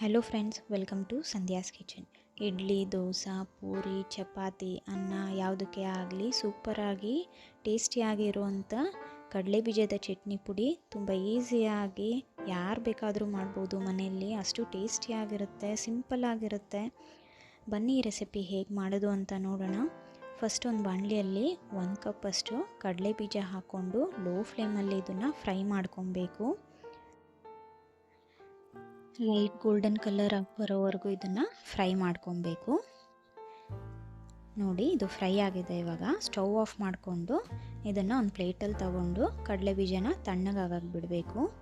Hello friends welcome to Sandhya's kitchen idli dosa puri chapati ಅನ್ನ ಯಾವುದಕ್ಕೆ ಆಗಲಿ ಸೂಪರಾಗಿ ಟೇಸ್ಟಿಯಾಗಿರುವಂಥ ಕಡಲೆ ಬೀಜದ ಚಟ್ನಿ ಪುಡಿ ತುಂಬ ಈಸಿಯಾಗಿ ಯಾರು ಬೇಕಾದರೂ ಮಾಡ್ಬೋದು ಮನೆಯಲ್ಲಿ. ಅಷ್ಟು ಟೇಸ್ಟಿಯಾಗಿರುತ್ತೆ ಸಿಂಪಲ್ ಆಗಿರುತ್ತೆ. ಬನ್ನಿ ರೆಸಿಪಿ ಹೇಗೆ ಮಾಡೋದು ಅಂತ ನೋಡೋಣ. ಫಸ್ಟ್ ಒಂದು ಬಾಣಲಿಯಲ್ಲಿ ಒಂದು ಕಪ್ಪಷ್ಟು ಕಡಲೆ ಬೀಜ ಹಾಕ್ಕೊಂಡು ಲೋ ಫ್ಲೇಮಲ್ಲಿ ಇದನ್ನು ಫ್ರೈ ಮಾಡ್ಕೊಬೇಕು. ಲೈಟ್ ಗೋಲ್ಡನ್ ಕಲರ್ ಬರೋವರೆಗೂ ಇದನ್ನು ಫ್ರೈ ಮಾಡ್ಕೊಬೇಕು. ನೋಡಿ, ಇದು ಫ್ರೈ ಆಗಿದೆ ಇವಾಗ. ಸ್ಟವ್ ಆಫ್ ಮಾಡಿಕೊಂಡು ಇದನ್ನು ಒಂದು ಪ್ಲೇಟಲ್ಲಿ ತಗೊಂಡು ಕಡಲೆ ಬೀಜನ ತಣ್ಣಗಾಗಕ್ಕೆ ಬಿಡಬೇಕು.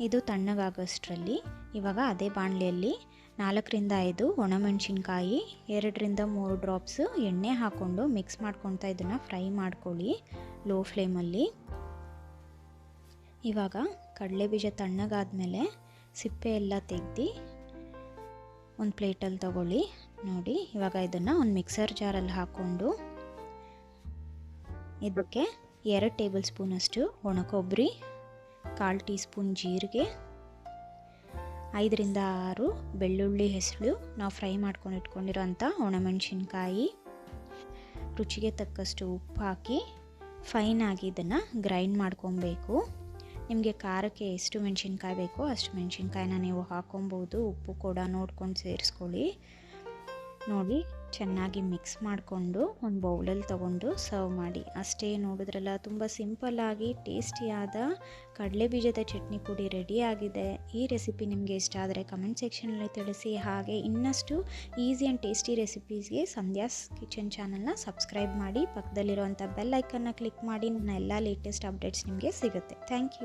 ಇದು ತಣ್ಣಗಾಗೋಷ್ಟರಲ್ಲಿ ಇವಾಗ ಅದೇ ಬಾಣಲೆಯಲ್ಲಿ ನಾಲ್ಕರಿಂದ ಐದು ಒಣಮೆಣಸಿನ್ಕಾಯಿ, ಎರಡರಿಂದ ಮೂರು ಡ್ರಾಪ್ಸ್ ಎಣ್ಣೆ ಹಾಕ್ಕೊಂಡು ಮಿಕ್ಸ್ ಮಾಡ್ಕೊತಾ ಇದನ್ನು ಫ್ರೈ ಮಾಡ್ಕೊಳ್ಳಿ ಲೋ ಫ್ಲೇಮಲ್ಲಿ ಇವಾಗ ಕಡಲೆ ಬೀಜ ತಣ್ಣಗಾದ್ಮೇಲೆ ಸಿಪ್ಪೆ ಎಲ್ಲ ತೆಗ್ದು ಒಂದು ಪ್ಲೇಟಲ್ಲಿ ತಗೊಳ್ಳಿ. ನೋಡಿ, ಇವಾಗ ಇದನ್ನು ಒಂದು ಮಿಕ್ಸರ್ ಜಾರಲ್ಲಿ ಹಾಕ್ಕೊಂಡು ಇದಕ್ಕೆ ಎರಡು ಟೇಬಲ್ ಸ್ಪೂನಷ್ಟು ಒಣಕೊಬ್ಬರಿ, ಕಾಲು ಟೀ ಸ್ಪೂನ್ ಜೀರಿಗೆ, ಐದರಿಂದ ಆರು ಬೆಳ್ಳುಳ್ಳಿ ಹೆಸಳು. ನಾವು ಫ್ರೈ ಮಾಡ್ಕೊಂಡು ಇಟ್ಕೊಂಡಿರೋಂಥ ಒಣಮೆಣಸಿನ್ಕಾಯಿ, ರುಚಿಗೆ ತಕ್ಕಷ್ಟು ಉಪ್ಪು ಹಾಕಿ ಫೈನಾಗಿ ಇದನ್ನು ಗ್ರೈಂಡ್ ಮಾಡ್ಕೊಬೇಕು. ನಿಮಗೆ ಖಾರಕ್ಕೆ ಎಷ್ಟು ಮೆಣಸಿನ್ಕಾಯಿ ಬೇಕೋ ಅಷ್ಟು ಮೆಣಸಿನ್ಕಾಯಿನ ನೀವು ಹಾಕೊಬೋದು. ಉಪ್ಪು ಕೂಡ ನೋಡ್ಕೊಂಡು ಸೇರಿಸ್ಕೊಳ್ಳಿ. ನೋಡಿ, ಚೆನ್ನಾಗಿ ಮಿಕ್ಸ್ ಮಾಡಿಕೊಂಡು ಒಂದು ಬೌಲಲ್ಲಿ ತೊಗೊಂಡು ಸರ್ವ್ ಮಾಡಿ. ಅಷ್ಟೇ ನೋಡಿದ್ರಲ್ಲ, ತುಂಬ ಸಿಂಪಲ್ಲಾಗಿ ಟೇಸ್ಟಿಯಾದ ಕಡಲೆ ಬೀಜದ ಚಟ್ನಿ ಪುಡಿ ರೆಡಿಯಾಗಿದೆ ಈ ರೆಸಿಪಿ ನಿಮಗೆ ಇಷ್ಟ ಆದರೆ ಕಮೆಂಟ್ ಸೆಕ್ಷನಲ್ಲಿ ತಿಳಿಸಿ. ಹಾಗೆ ಇನ್ನಷ್ಟು ಈಸಿ ಆ್ಯಂಡ್ ಟೇಸ್ಟಿ ರೆಸಿಪೀಸ್ಗೆ ಸಂಧ್ಯಾಸ್ ಕಿಚನ್ ಚಾನಲ್ನ ಸಬ್ಸ್ಕ್ರೈಬ್ ಮಾಡಿ. ಪಕ್ಕದಲ್ಲಿರುವಂಥ ಬೆಲ್ ಐಕನ್ನ ಕ್ಲಿಕ್ ಮಾಡಿ. ನನ್ನ ಎಲ್ಲ ಲೇಟೆಸ್ಟ್ ಅಪ್ಡೇಟ್ಸ್ ನಿಮಗೆ ಸಿಗುತ್ತೆ. Thank you